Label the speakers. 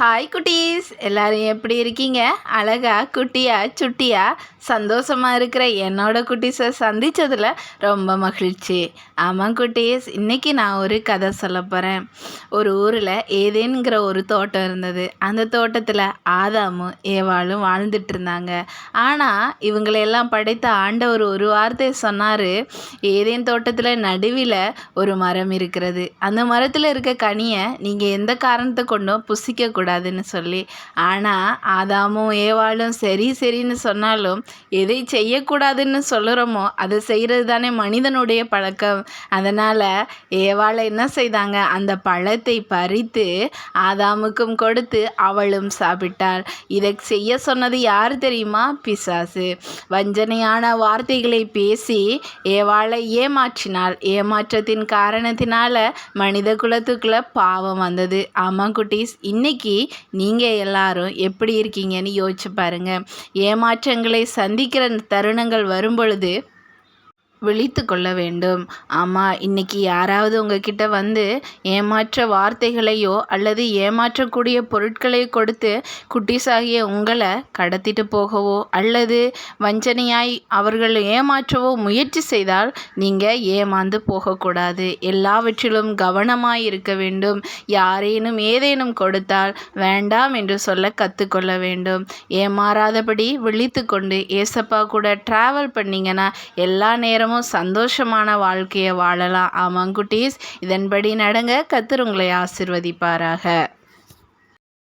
Speaker 1: Hi குட்டீஸ். எல்லாரும் எப்படி இருக்கீங்க? அழகா குட்டியா சுட்டியா? சந்தோஷமாக இருக்கிற என்னோட குட்டீஸை சந்தித்ததில் ரொம்ப மகிழ்ச்சி. ஆமாம் குட்டீஸ். இன்றைக்கி நான் ஒரு கதை சொல்ல போகிறேன் ஒரு ஊரில் ஏதேனுங்கிற ஒரு தோட்டம் இருந்தது. அந்த தோட்டத்தில் ஆதாமும் ஏவாளும் வாழ்ந்துட்டு இருந்தாங்க. ஆனால் இவங்களையெல்லாம் படைத்த ஆண்டவர் ஒரு வார்த்தையை சொன்னார். ஏதேன் தோட்டத்தில் நடுவில் ஒரு மரம் இருக்கிறது. அந்த மரத்தில் இருக்க கனியை நீங்கள் எந்த காரணத்தை கொண்டும் புசிக்க கூடாதுன்னு சொல்லி. ஆனால் ஆதாமும் ஏவாளும் சரி சரின்னு சொன்னாலும் எதை செய்யக்கூடாதுன்னு சொல்லுறோமோ அதை செய்கிறது தானே மனிதனுடைய பழக்கம். அதனால் ஏவாளை என்ன செய்தாங்க? அந்த பழத்தை பறித்து ஆதாமுக்கும் கொடுத்து அவளும் சாப்பிட்டாள். இதை செய்ய சொன்னது யார் தெரியுமா? பிசாசு. வஞ்சனையான வார்த்தைகளை பேசி ஏவாளை ஏமாற்றினாள். ஏமாற்றத்தின் காரணத்தினால மனித குலத்துக்குள்ள பாவம் வந்தது. ஆமாம் குட்டீஸ் இன்னைக்கு நீங்கள் எல்லாரும் எப்படி இருக்கீங்கன்னு யோசிச்சு பாருங்கள் ஏமாற்றங்களை சந்திக்கிற தருணங்கள் வரும் பொழுது விழித்து கொள்ள வேண்டும். ஆமாம் இன்றைக்கி யாராவது உங்ககிட்ட வந்து ஏமாற்ற வார்த்தைகளையோ அல்லது ஏமாற்றக்கூடிய பொருட்களையோ கொடுத்து குட்டிஸாகிய உங்களை கடத்திட்டு போகவோ அல்லது வஞ்சனையாய் அவர்கள் ஏமாற்றவோ முயற்சி செய்தால் நீங்கள் ஏமாந்து போகக்கூடாது. எல்லாவற்றிலும் கவனமாய் இருக்க வேண்டும். யாரேனும் ஏதேனும் கொடுத்தால் வேண்டாம் என்று சொல்ல கற்றுக்கொள்ள வேண்டும். ஏமாறாதபடி விழித்து கொண்டு ஏசப்பா கூட ட்ராவல் பண்ணிங்கன்னா எல்லா நேரமும் தினமும் சந்தோஷமான வாழ்க்கையை வாழலாம். ஆமாம் குட்டீஸ். இதன்படி நடங்க. கத்தர் உங்களை ஆசிர்வதிப்பாராக.